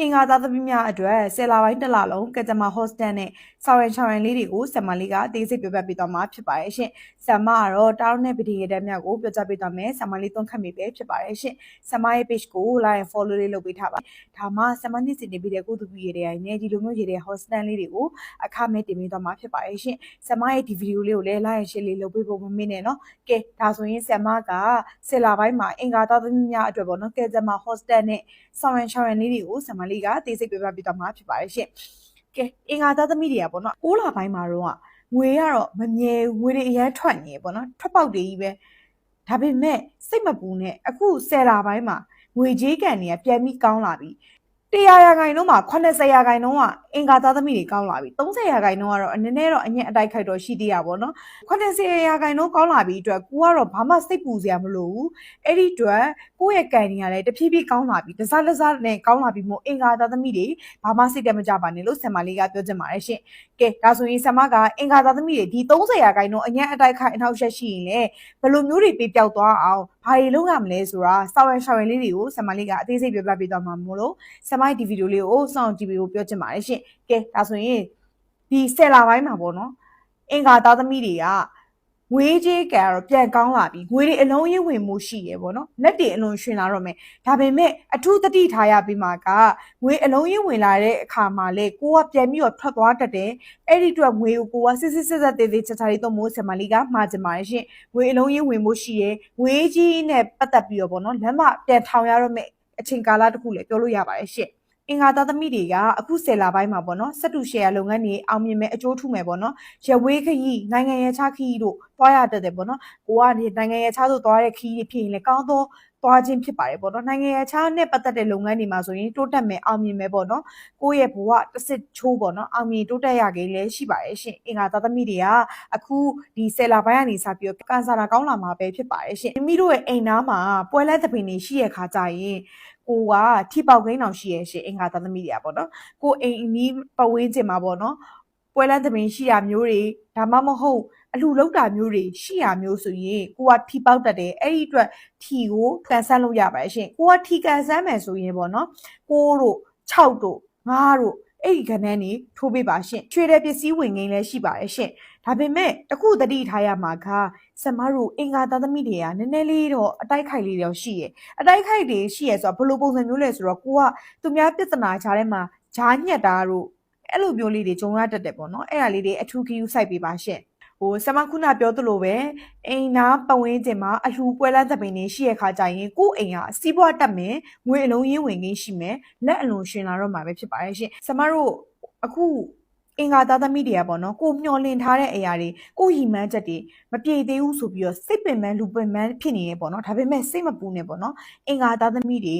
အင်္ဂါသားသမီးများအတွက်ဆယ်လပိုင်းတစ်လလုံးကကြမ္မာဟော့စတန်နဲ့ဆောင်းရန်ချောင်းရန်လေးတွေကိုဆမ်မလေးကအသေးစိတ်ပြပြပေးသွားမှာဖြစ်ပါတယ်ရှင်။ဆမ်မကတော့တောင်းနဲ့ဗီဒီယိုတက်များကိုပြောကြားပေးသွားမယ်။ဆမ်မလေးသုံးခတ်မိပဲဖြစ်ပါတယ်ရှင်။ဆမ်မရဲ့ page ကို like and follow လေးလုပ်ပေးထားပါ။ဒါမှဆမ်မနှစ်စီနေပြီးတဲ့ကိုသူပြည်တွေရိုင်းနေဒီလိုမျိုးရေးတဲ့ဟော့စတန်လေးတွေကိုအခမဲ့တင်ပေးသွားမှာဖြစ်ပါတယ်ရှင်။ဆမ်မရဲ့ဒီဗီဒီယိုလေးကိုလည်း like and share လေးလုပ်ပေးဖို့မမေ့နဲ့နော်။ကဲဒါဆိုရင်ဆမ်မကဆယ်လပိုင်းမှာအင်္ဂါသားသမီးများအတွက်ပေါ့နော်ကဲကြမ္မာဟော့စတန်နဲ့ဆောင်းရန်ချောင်းရန်လေးတွေကိုဆမ်မလေးကအသေးစိတ်ပြပြပေးသွားမှာဖြစ်ပါတယ်ရှင်။ကဲအင်္ဂါသားသမီးတွေကပေါ့နော်6လပိုင်းမှာတော့ငွေကတော့မမြဲငွေတွေအရင်ထွက်နေပေါ့နော်ထွက်ပေါက်တွေကြီးပဲဒါပေမဲ့စိတ်မပူနဲ့အခု10လပိုင်းမှာငွေကြေးကန်တွေကပြန်ပြီးကောင်းလာပြီ100ရာခိုင်နှုန်းမှာ80ရာခိုင်နှုန်းကအင်္ဂါသားသမီးတွေကောင်းလာပြီ30ရာခိုင်နှုန်းကတော့အနေနဲ့တော့အညက်အတိုက်ခိုက်တော့ရှိသေးရပါတော့80ရာခိုင်နှုန်းကောင်းလာပြီအတွက်ကိုကတော့ဘာမှစိတ်ပူစရာမလိုဘူးအဲ့ဒီအတွက် ကိုယ့်ရဲ့ကန်တွေကလည်းတဖြည်းဖြည်းကောင်းလာပြီတစားတစားနဲ့ကောင်းလာပြီမို့အင်္ဂါသားသမီးတွေဘာမှစိတ်တက်မကြပါနဲ့လို့ဆင်မလေးကပြောချင်ပါတယ်ရှင်ကဲဒါဆိုရင်ဆင်မကအင်္ဂါသားသမီးတွေဒီ30ရာခိုင်နှုန်းအညက်အတိုက်ခိုက်အနောက်ရှက်ရှိရင်လေဘယ်လိုမျိုးတွေပေးပြောက်သွားအောင်ဘာတွေလုပ်ရမလဲဆိုတာစောင်းရရှောင်းရလေးတွေကိုဆင်မလေးကအသေးစိတ်ပြပြပေးသွားမှာမို့လို့ဆင်မရဲ့ဒီဗီဒီယိုလေးကိုစောင့်ကြည့်ပေးဖို့ပြောချင်ပါတယ်ရှင်ကဲဒါဆိုရင်ဒီဆယ်လာပိုင်းမှာပေါ့နော်အင်္ဂါသားသမီးတွေက ငွေကြေးကံကတော့ပြန်ကောင်းလာပြီငွေတွေအလုံးရင်းဝင်မှုရှိရပေါ့နော်လက်တွေအလုံးရှင်လာတော့မယ်ဒါပေမဲ့အထူးတတိထားရပြီးမှကငွေအလုံးရင်းဝင်လာတဲ့အခါမှာလေကိုကပြန်ပြီးတော့ထွက်သွားတတ်တယ်အဲ့ဒီအတွက်ငွေကိုကိုကစစ်စစ်စစ်စစ်သေးသေးချာချာလေးတော့မိုးဆင်မလီကမှာကျင်ပါတယ်ရှင်ငွေအလုံးရင်းဝင်မှုရှိရငွေကြီးနဲ့ပတ်သက်ပြီးတော့ပေါ့နော်လမ်းမပြန်ထောင်ရတော့မယ်အချိန်ကာလတစ်ခုလည်းပြောလို့ရပါတယ်ရှင် အင်္ဂါသားသမီးတွေကအခုဆယ်လပိုင်းမှာပေါ့နော်စက်တူရှယ်ယာလုပ်ငန်းတွေအောင်မြင်မဲ့အကျိုးထူးမယ်ပေါ့နော်ရဝေးခရီးနိုင်ငံရေးချခရီးတို့တွားရတတ်တယ်ပေါ့နော်ကိုကနေနိုင်ငံရေးချဆိုသွားတဲ့ခရီးတွေဖြစ်ရင်လည်းကောင်းသောသွားခြင်းဖြစ်ပါတယ်ပေါ့နော်နိုင်ငံရေးချနဲ့ပတ်သက်တဲ့လုပ်ငန်းတွေမှာဆိုရင်တိုးတက်မယ်အောင်မြင်မယ်ပေါ့နော်ကိုယ့်ရဲ့ဘဝတစ်စစ်ချိုးပေါ့နော်အောင်မြင်တိုးတက်ရခဲ့လည်းရှိပါတယ်ရှင်အင်္ဂါသားသမီးတွေကအခုဒီဆယ်လပိုင်းကနေစပြီးတော့ကန်ဆာလာကောင်းလာမှာပဲဖြစ်ပါတယ်ရှင်မိမိတို့ရဲ့အိမ်သားမှာပွဲလဲသပင်တွေရှိရခါကြရင် ကိုကထိပေါက်ကိန်းအောင်ရှိရရှင်အင်္ဂါသားသမီးတွေကပေါ့နော်ကိုအိမ်အနီးပတ်ဝန်းကျင်မှာပေါ့နော်ပွဲလန်းသမင်ရှိတာမျိုးတွေဒါမှမဟုတ်အလှလောက်တာမျိုးတွေရှိရမျိုးဆိုရင်ကိုကထီပေါက်တတ်တယ်အဲ့ဒီအတွက်ထီကိုကန်ဆန်းလို့ရပါတယ်ရှင်ကိုကထီကန်ဆန်းမယ်ဆိုရင်ပေါ့နော်ကိုတို့6တို့9တို့အဲ့ဒီခန်းန်းနေထိုးပေးပါရှင်ချွေတဲ့ပစ္စည်းဝင်ငင်းလည်းရှိပါတယ်ရှင် ဒါပေမဲ့တခုတတိထားရမှာကစမတို့အင်္ဂါသားသမီးတွေကနည်းနည်းလေးတော့အတိုက်ခိုက်လေးတော့ရှိရယ်အတိုက်ခိုက်တွေရှိရယ်ဆိုတော့ဘယ်လိုပုံစံမျိုးလဲဆိုတော့ကိုကသူများပြဿနာချားထဲမှာဂျားညက်တာတို့အဲ့လိုမျိုးလေးတွေဂျုံရတတ်တယ်ပေါ့နော်အဲ့ဒါလေးတွေအထူးခီးယူစိုက်ပေးပါရှင့်ဟိုဆမခုနပြောသလိုပဲအိမ်နာပဝင်းကျင်မှာအလှပွဲလန်းသပင်တွေရှိရခါကြရင်ကို့အိမ်ကစီးပွားတက်မယ်ငွေအလုံးရင်းဝင်ခင်းရှိမယ်လက်အလုံးရှင်လာတော့မှာပဲဖြစ်ပါရဲ့ရှင်ဆမတို့အခု အင်္ဂါသားသမီးတွေကပေါ့နော်ကိုမျောလင့်ထားတဲ့အရာတွေကိုရီမန်းချက်တွေမပြေသေးဘူးဆိုပြီးတော့စိတ်ပင်ပန်းလူပင်ပန်းဖြစ်နေရပေါ့နော်ဒါပေမဲ့စိတ်မပူနဲ့ပေါ့နော်အင်္ဂါသားသမီးတွေ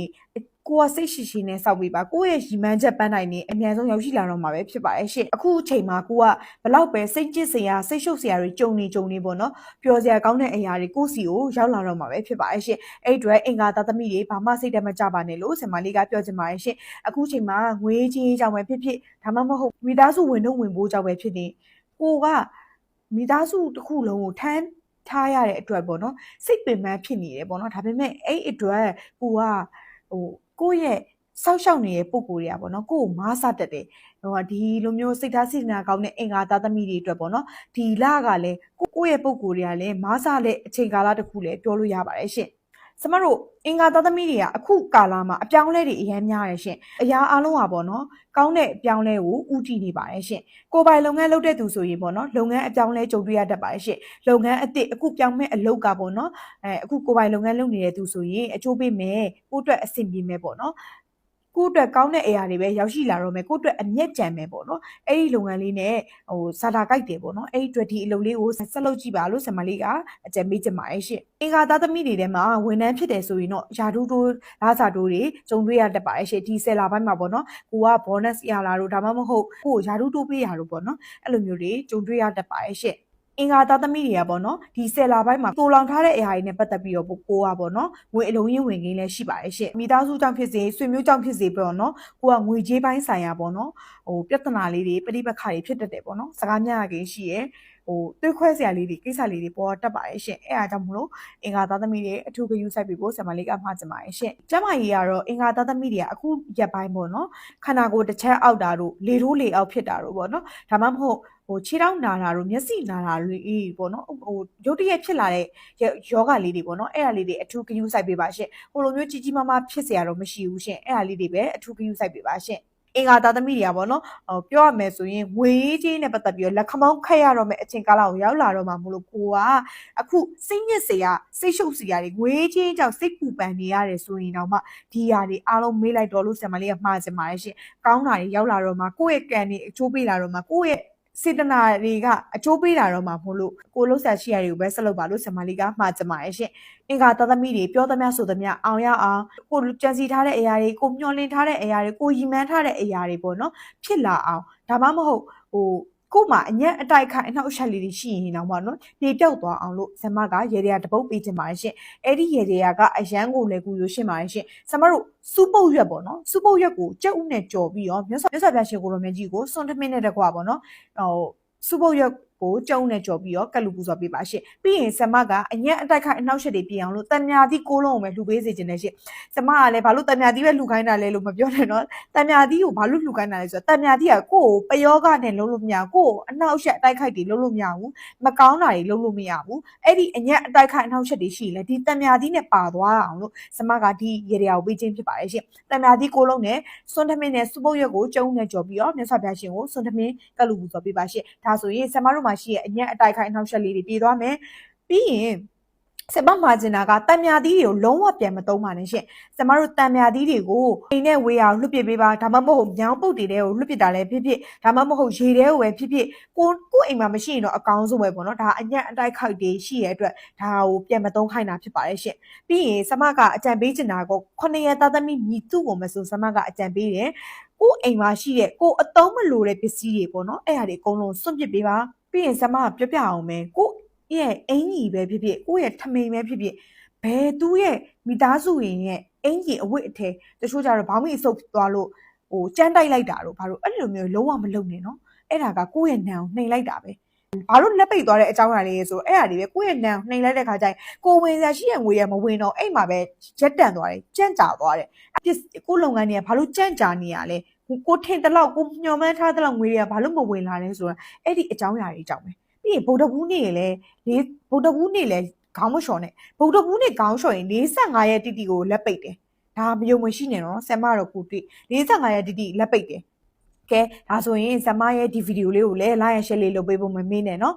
ကိုကစိတ်ရှိရှိနဲ့စောက်ပေးပါကိုယ့်ရဲ့ရီမန်းချက်ပန်းတိုင်းနေအများဆုံးရောက်ရှိလာတော့မှာပဲဖြစ်ပါတယ်ရှင့်အခုအချိန်မှာကိုကဘလောက်ပဲစိတ်ကြစ်စရာစိတ်ရှုပ်စရာတွေကြုံနေကြုံနေပေါ့နော်ပျော်စရာကောင်းတဲ့အရာတွေကိုစီကိုရောက်လာတော့မှာပဲဖြစ်ပါတယ်ရှင့်အဲ့အတွက်အင်္ဂါသားသမီးတွေဘာမှစိတ်တမကြပါနဲ့လို့ဆင်မလေးကပြောချင်ပါတယ်ရှင့်အခုချိန်မှာငွေကြီးကြောင့်ပဲဖြစ်ဖြစ်ဒါမှမဟုတ်မိသားစုဝင်တော့ဝင်ဖို့ကြောင့်ပဲဖြစ်နေကိုကမိသားစုတစ်ခုလုံးကိုထမ်းထားရတဲ့အတွက်ပေါ့နော်စိတ်ပင်ပန်းဖြစ်နေတယ်ပေါ့နော်ဒါပေမဲ့အဲ့အတွက်ကိုက ဟိုကိုယ့်ရဲ့စောက်ရှောက်နေတဲ့ပုံကိုယ်တွေကပေါ့နော်ကိုယ့်ကိုမားစတတ်တယ်ဟိုဒီလိုမျိုးစိတ်ထားစေတနာကောင်းတဲ့အင်္ဂါသားသမီးတွေအတွက်ပေါ့နော်ဒီလကလည်းကိုကိုယ့်ရဲ့ပုံကိုယ်တွေကလည်းမားစတဲ့အချိန်ကာလတစ်ခုလည်းပြောလို့ရပါတယ်ရှင် ကျမတို့အင်္ဂါသားသမီးတွေကအခုကာလမှာအပြောင်းလဲတွေအများများရရှင်အရာအလုံးပါပေါ့နော်ကောင်းတဲ့အပြောင်းလဲကိုဥတည်နေပါတယ်ရှင်ကိုပိုင်လုပ်ငန်းလုပ်တဲ့သူဆိုရင်ပေါ့နော်လုပ်ငန်းအပြောင်းလဲကြုံတွေ့ရတတ်ပါတယ်ရှင်လုပ်ငန်းအစ်စ်အခုပြောင်းမဲ့အလုပ်ကပေါ့နော်အဲအခုကိုပိုင်လုပ်ငန်းလုပ်နေတဲ့သူဆိုရင်အကျိုးပေးမယ်ကိုအတွက်အဆင်ပြေမယ်ပေါ့နော် ကိုယ့်အတွက်ကောင်းတဲ့အရာတွေပဲရောက်ရှိလာတော့မယ်ကိုယ့်အတွက်အမျက်ကြံမယ်ပေါ့နော်အဲ့ဒီလုပ်ငန်းလေးနဲ့ဟိုစာတာကြိုက်တယ်ပေါ့နော်အဲ့ဒီအတွက်ဒီအလုပ်လေးကိုဆက်လုပ်ကြည့်ပါလို့ဆံမလေးကအကြံပေးချင်ပါတယ်ရှင့်အင်္ဂါသားသမီးတွေထဲမှာဝန်ထမ်းဖြစ်တယ်ဆိုရင်တော့ယာဒူးတိုးလာစာတိုးတွေကြုံတွေ့ရတတ်ပါတယ်ရှင့်ဒီဆယ်လာပိုင်းမှာပေါ့နော်ကိုက bonus ရလာတော့ဒါမှမဟုတ်ကိုယာဒူးတိုးပေးရတော့ပေါ့နော်အဲ့လိုမျိုးတွေကြုံတွေ့ရတတ်ပါတယ်ရှင့် အင်္ဂါသားသမီးတွေကပေါ့နော်ဒီဆယ်လာပိုင်းမှာတိုးလောင်ထားတဲ့အရာတွေနဲ့ပတ်သက်ပြီးတော့ကိုကပေါ့နော်ငွေအလုံးရင်းဝင်ခင်းလည်းရှိပါတယ်ရှင့်မိသားစုကြောင့်ဖြစ်စေဆွေမျိုးကြောင့်ဖြစ်စေပေါ့နော်ကိုကငွေကြေးပိုင်းဆိုင်ရာပေါ့နော်ဟိုပြဿနာလေးတွေပဋိပက္ခတွေဖြစ်တတ်တယ်ပေါ့နော်စကားများခင်ရှိရယ် ဟိုတွေးခွဲစရာလေးတွေကိစ္စလေးတွေပေါ်တက်ပါတယ်ရှင်အဲအားကြောင့်မလို့အင်္ဂါသားသမီးတွေအထူးဂရုစိုက်ပြီးဖို့ဆရာမလေးကမှာချင်ပါတယ်ရှင်ကျမကြီးကတော့အင်္ဂါသားသမီးတွေကအခုရက်ပိုင်းပေါ့နော်ခန္ဓာကိုယ်တစ်ချက်အောက်တာတို့လေထိုးလေအောက်ဖြစ်တာတို့ပေါ့နော်ဒါမှမဟုတ်ဟိုခြေထောက်နာတာတို့မျက်စိနာတာတွေပေါ့နော်ဟိုရုတ်တရက်ဖြစ်လာတဲ့ယောဂလေးတွေပေါ့နော်အဲ့ဒါလေးတွေအထူးဂရုစိုက်ပေးပါရှင်ဟိုလိုမျိုးကြီးကြီးမားမားဖြစ်စရာတော့မရှိဘူးရှင်အဲ့ဒါလေးတွေပဲအထူးဂရုစိုက်ပေးပါရှင် အင်္ဂါသားသမီးတွေကပေါ့နော်ဟိုပြောရမယ်ဆိုရင်ငွေကြီးနဲ့ပတ်သက်ပြီးတော့လက်ခမောင်းခတ်ရတော့မယ်အချိန်ကာလကိုရောက်လာတော့မှမလို့ကိုကအခုစိတ်ညစ်စရာစိတ်ရှုပ်စရာတွေငွေကြီးကြောင့်စိတ်ပူပန်နေရတယ်ဆိုရင်တော့မှဒီຢာတွေအားလုံးမေးလိုက်တော့လို့ဆံမလေးကမှားစင်ပါတယ်ရှင်ကောင်းတာတွေရောက်လာတော့မှကိုယ့်ရဲ့ကံတွေအချိုးပေးလာတော့မှကိုယ့်ရဲ့ စေတနာတွေကအကျိုးပေးတာတော့မှမဟုတ်လို့ကိုလှုပ်ရှားရှိရတွေကိုပဲဆက်လုပ်ပါလို့ဆံမလေးကမှားကြပါရဲ့ရှင်အင်္ဂါသသမီတွေပြောသမျှဆိုသမျှအောင်ရအောင်ကိုကြံစီထားတဲ့အရာတွေကိုမျှော်လင့်ထားတဲ့အရာတွေကိုရည်မှန်းထားတဲ့အရာတွေပေါ့နော်ဖြစ်လာအောင်ဒါမှမဟုတ်ဟို ကို့မှာအညံ့အတိုက်ခိုက်အနှောက်အယှက်လေးတွေရှိရင်တော့ပေါ့နော်နေပြောက်သွားအောင်လို့ဇမကရေရတပုတ်ပေးခြင်းပါတယ်ရှင်အဲ့ဒီရေရကအရန်ကိုလည်းကူလို့ရှင်ပါတယ်ရှင်ဇမတို့စူပုတ်ရွက်ပေါ့နော်စူပုတ်ရွက်ကိုကြက်ဥနဲ့ကြော်ပြီးတော့မြတ်စွာမြတ်စွာဘုရားရှင်ကိုလိုမြတ်ကြီးကိုစွန်ထမင်းနဲ့တကွာပေါ့နော်ဟိုစူပုတ်ရွက် ကိုကျုံနဲ့ကြော်ပြီးတော့ကတ်လူပူဇော်ပေးပါရှင့်ပြီးရင်ဆမကအညက်အတိုက်ခိုက်အနှောက်အယှက်တွေပြင်အောင်လို့တန်မြာသီးကိုလုံးကိုပဲလှူပေးစေခြင်းနဲ့ရှင့်ဆမကလည်းဘာလို့တန်မြာသီးပဲလှူခိုင်းတာလဲလို့မပြောနဲ့နော်တန်မြာသီးကိုဘာလို့လှူခိုင်းတာလဲဆိုတော့တန်မြာသီးကကိုယ့်ကိုပယောဂနဲ့လုံးလို့မရဘူးကိုယ့်ကိုအနှောက်အယှက်အတိုက်ခိုက်တွေလုံးလို့မရဘူးမကောင်းတာတွေလုံးလို့မရဘူးအဲ့ဒီအညက်အတိုက်ခိုက်အနှောက်အယှက်တွေရှိရင်လေဒီတန်မြာသီးနဲ့ပါသွားအောင်လို့ဆမကဒီရေရာကိုပေးခြင်းဖြစ်ပါတယ်ရှင့်တန်မြာသီးကိုလုံးနဲ့စွန်ထမင်းနဲ့စပုတ်ရွက်ကိုကျုံနဲ့ကြော်ပြီးတော့မြတ်စွာဘုရားရှင်ကိုစွန်ထမင်းကတ်လူပူဇော်ပေးပါရှင့်ဒါဆိုရင်ဆမတို့မှာရှိရဲ့အညက်အတိုက်ခိုက်အနှောက်အယှက်လေးတွေပြေးသွားမယ်ပြီးရင်စမမှာကျင်တာကတံမြာသီးတွေကိုလုံးဝပြန်မသုံးပါနဲ့ရှင်။ကျမတို့တံမြာသီးတွေကိုအိမ်နဲ့ဝေးအောင်လွှတ်ပစ်ပေးပါဒါမှမဟုတ်ညောင်ပုတ်တွေတဲကိုလွှတ်ပစ်တာလည်းဖြစ်ဖြစ်ဒါမှမဟုတ်ရေတဲကိုပဲဖြစ်ဖြစ်ကိုကိုအိမ်မှာမရှိရင်တော့အကောင်းဆုံးပဲပေါ့နော်။ဒါအညံ့အတိုက်ခိုက်တွေရှိရဲ့အတွက်ဒါကိုပြန်မသုံးခိုင်းတာဖြစ်ပါတယ်ရှင်။ပြီးရင်စမကအကြံပေးချင်တာကခုနှစ်ရက်သားသမီးမြည်သူ့ကိုမဆိုစမကအကြံပေးတယ်။ကိုအိမ်မှာရှိတဲ့ကိုအသုံးမလိုတဲ့ပစ္စည်းတွေပေါ့နော်။အဲ့ဒါတွေအကုန်လုံးစွန့်ပစ်ပေးပါ။ ပြီးရင်စမကပြောပြအောင်မယ်ကိုရဲ့အင်ကြီးပဲဖြစ်ဖြစ်ကိုယ့်ရဲ့ထမိန်ပဲဖြစ်ဖြစ်ဘယ်သူရဲ့မိသားစုရင်ရဲ့အင်ကြီးအဝတ်အထည်တချို့ကြတော့ဘောင်းမီအဆုပ်သွားလို့ဟိုကြမ်းတိုက်လိုက်တာတော့ဘာလို့အဲ့လိုမျိုးလုံးဝမလုပ်နဲ့နော်အဲ့ဒါကကိုယ့်ရဲ့နံကိုနှိမ်လိုက်တာပဲဘာလို့လက်ပိတ်သွားတဲ့အကြောင်းအရာလေးဆိုအဲ့ဒါလေးပဲကိုယ့်ရဲ့နံနှိမ်လိုက်တဲ့ခါကျရင်ကိုဝင်စားရှိရဲ့ငွေရမဝင်တော့အဲ့မှာပဲရက်တန့်သွားတယ်ကြန့်ကြာသွားတယ်ကိုလုပ်ငန်းတွေကဘာလို့ကြန့်ကြာနေရလဲ ကိုထင်တလောက်ကိုညှော်မှန်းထားတလောက်ငွေတွေကဘာလို့မဝင်လာလဲဆိုတော့အဲ့ဒီအကြောင်းအရာတွေကြောင့်ပဲပြီးရင်ဗုဒ္ဓဘူးနေ့လည်းလေးဗုဒ္ဓဘူးနေ့လည်းခေါင်းမလျှော်နဲ့ဗုဒ္ဓဘူးနေ့ခေါင်းလျှော်ရင်45ရက်တိတိကိုလက်ပိတ်တယ်ဒါမယုံမရှိနဲ့နော်ဆမ်မတော့ကိုတွေ့45ရက်တိတိလက်ပိတ်တယ်ကဲဒါဆိုရင်ဆမ်မရဲ့ဒီဗီဒီယိုလေးကိုလည်း like and share လေးလုပ်ပေးဖို့မမေ့နဲ့နော်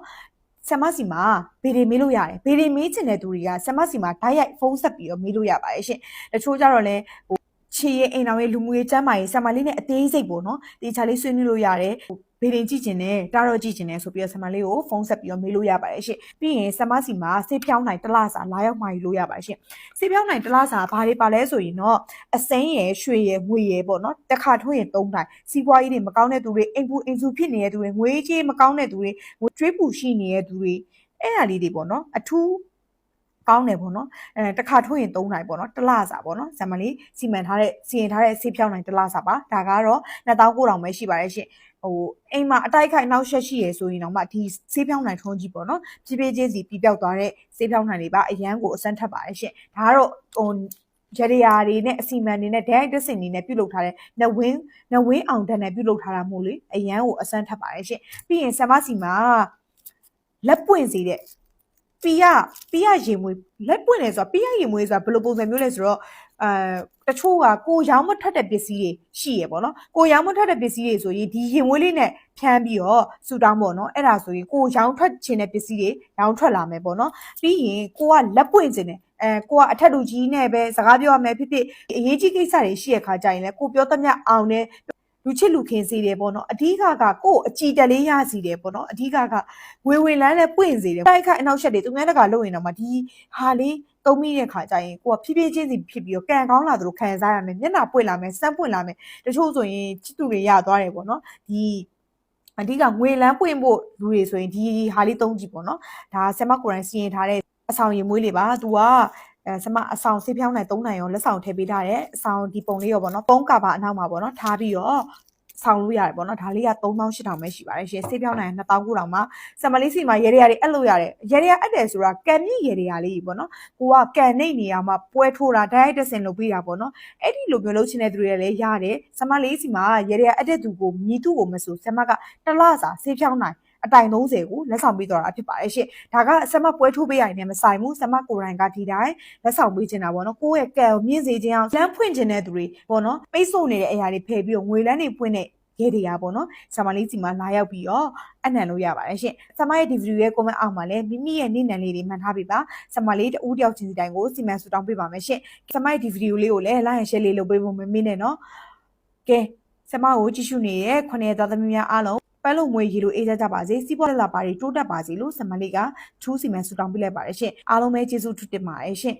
ဆမ်မစီမှာဗီဒီမေးလို့ရတယ်ဗီဒီမေးချင်တဲ့သူတွေကဆမ်မစီမှာဓာတ်ရိုက်ဖုန်းဆက်ပြီးတော့မေးလို့ရပါတယ်ရှင်တချို့ကြတော့လည်းဟို ချေရဲ့အိမ်တော်ရဲ့လူမှုရေးကျမ်းမာရေးဆမ်မလေးနဲ့အသေးစိတ်ပေါ့နော်တေချာလေးဆွေးနွေးလို့ရတယ်ဗီဒီကြည့်ကျင်တယ်တာတော့ကြည့်ကျင်တယ်ဆိုပြီးတော့ဆမလေးကိုဖုန်းဆက်ပြီးတော့မေးလို့ရပါတယ်ရှင့်ပြီးရင်ဆမစီမှာဆေးဖြောင်းနိုင်တလားစာလာရောက်မှာယူလို့ရပါတယ်ရှင့်ဆေးဖြောင်းနိုင်တလားစာဘာတွေပါလဲဆိုရင်တော့အစိမ်းရယ်ရွှေရယ်ငွေရယ်ပေါ့နော်တစ်ခါထွင်းရင်သုံးတိုင်းစီးပွားရေးတွေမကောင်းတဲ့သူတွေအိမ်ပူအိမ်စုဖြစ်နေတဲ့သူတွေငွေကြေးမကောင်းတဲ့သူတွေငွေကျွေးပူရှိနေတဲ့သူတွေအဲ့အရာလေးတွေပေါ့နော်အထူး ကောင်းတယ်ပေါ့နော်အဲတစ်ခါထွင်းရင်၃နိုင်ပေါ့နော်တစ်လစာပေါ့နော်ဇမလေးစီမံထားတဲ့စီရင်ထားတဲ့ဆေးဖြောင်းနိုင်တစ်လစာပါဒါကတော့2900ပဲရှိပါတယ်ရှင်ဟိုအိမ်မှာအတိုက်ခိုက်နောက်ဆက်ရှိရဆိုရင်တော့မှဒီဆေးဖြောင်းနိုင်ထုံးကြီးပေါ့နော်ဖြည်းဖြည်းချင်းစီပြပြောက်သွားတဲ့ဆေးဖြောင်းနိုင်တွေပါအရန်ကိုအစမ်းထပ်ပါတယ်ရှင်ဒါကတော့ဟိုရရယာတွေနဲ့အစီမံတွေနဲ့ဒိုင်တက်စင်တွေနဲ့ပြုတ်လုထားတဲ့နဝင်းနဝင်းအောင်တန်းနဲ့ပြုတ်လုထားတာမို့လေအရန်ကိုအစမ်းထပ်ပါတယ်ရှင်ပြီးရင်ဆမ်မစီမှာလက်ပွင့်စေတဲ့ ပီယပီယရင်မွေးလက်ပွင့်လဲဆိုတော့ပီယရင်မွေးဆိုတာဘယ်လိုပုံစံမျိုးလဲဆိုတော့အဲတချို့ကကိုရောင်းမထွက်တဲ့ပစ္စည်းတွေရှိရပေါ့နော်ကိုရောင်းမထွက်တဲ့ပစ္စည်းတွေဆိုရင်ဒီရင်မွေးလေးနဲ့ဖြန်းပြီးတော့ဆူတောင်းပေါ့နော်အဲ့ဒါဆိုရင်ကိုရောင်းထွက်ခြင်းတဲ့ပစ္စည်းတွေရောင်းထွက်လာမယ်ပေါ့နော်ပြီးရင်ကိုကလက်ပွင့်ခြင်းတယ်အဲကိုကအထက်လူကြီးနဲ့ပဲစကားပြောရမယ်ဖြစ်ဖြစ်အရေးကြီးကိစ္စတွေရှိရခါကြရင်လဲကိုပြောသမျှအောင်နဲ့ လူချစ်လူခင်စေတယ်ပေါ့နော်အဓိကကကို့အကြည်တက်လေးရစီတယ်ပေါ့နော်အဓိကကဝေဝင်လန်းနဲ့ပွင့်စေတယ်တိုက်ခိုက်အနောက်ချက်တွေသူများတကလုပ်ရင်တော့မှဒီဟာလေးသုံးမိတဲ့ခါကျရင်ကိုကဖြည်းဖြည်းချင်းစီဖြစ်ပြီးတော့ကံကောင်းလာသလိုခံစားရမယ်မျက်နှာပွင့်လာမယ်စမ်းပွင့်လာမယ်တချို့ဆိုရင်ချစ်သူတွေရသွားတယ်ပေါ့နော်ဒီအဓိကငွေလန်းပွင့်ဖို့လူတွေဆိုရင်ဒီဟာလေးသုံးကြည့်ပေါ့နော်ဒါဆမကိုရိုင်းစီရင်ထားတဲ့အဆောင်ရင်မွေးလေးပါသူက အဲဆမအဆောင်ဆေးဖြောင်းနိုင်၃နိုင်ရောလက်ဆောင်ထည့်ပေးထားတယ်အဆောင်ဒီပုံလေးရောပေါ့နော်ပုံးကပါအနောက်မှာပေါ့နော်ထားပြီးတော့ဆဆောင်လို့ရတယ်ပေါ့နော်ဒါလေးက3800ပဲရှိပါတယ်ရှင်ဆေးပြောင်းနိုင်2000ခုတောင်မှဆမ်မလေးစီမှာရေတွေရတယ်အဲ့လိုရတယ်ရေတွေရအဲ့တယ်ဆိုတာကန်မြင့်ရေတွေရလေးပေါ့နော်ကိုကကန်နေနေရမှာပွဲထိုးတာဒိုင်တဆင်လုပ်ပေးတာပေါ့နော်အဲ့ဒီလိုမျိုးလုပ်ချင်တဲ့သူတွေလည်းရတယ်ဆမ်မလေးစီမှာရေတွေရအဲ့တဲ့သူကိုမြည်သူကိုမဆိုဆမ်မကတစ်လစာဆေးပြောင်းနိုင် အတိုင်30ကိုလက်ဆောင်ပေးတော့တာဖြစ်ပါတယ်ရှင်ဒါကဆမ်မပွဲထိုးပေးရရင်လည်းမဆိုင်ဘူးဆမ်မကိုရိုင်းကဒီတိုင်းလက်ဆောင်ပေးချင်တာပေါ့နော်ကိုယ့်ရဲ့ကံကိုမြင့်စေခြင်းအောင်လမ်းဖွင့်ခြင်းတဲ့သူတွေပေါ့နော်ပိတ်ဆို့နေတဲ့အရာတွေဖယ်ပြီးတော့ငွေလန်းတွေပွင့်တဲ့ရဲတွေရပေါ့နော်ဆမ်မလေးစီမှာလာရောက်ပြီးတော့အနံလို့ရပါတယ်ရှင်ဆမ်မရဲ့ဒီဗီဒီယိုရဲ့ comment အောက်မှာလည်းမိမိရဲ့နေ့နံလေးတွေမှန်ထားပေးပါဆမ်မလေးတဦးတယောက်ချင်းစီတိုင်းကိုစီမံဆူတောင်းပေးပါမယ်ရှင်ဆမ်မရဲ့ဒီဗီဒီယိုလေးကိုလည်း like and share လေးလုပ်ပေးဖို့မမေ့နဲ့နော်ကဲဆမ်မကိုကြည့်ရှုနေတဲ့ခွန်ရဲ့သားသမီးများအားလုံး ပန်းလုံးမွေရေလိုအေးကြကြပါစေစီးပွားလက်လာပါတွေတိုးတက်ပါစေလို့ဆမ်မလေးကချူးစီမံဆူတောင်းပေးလိုက်ပါတယ်ရှင်အားလုံးပဲကျေးဇူးထူးတင်ပါတယ်ရှင်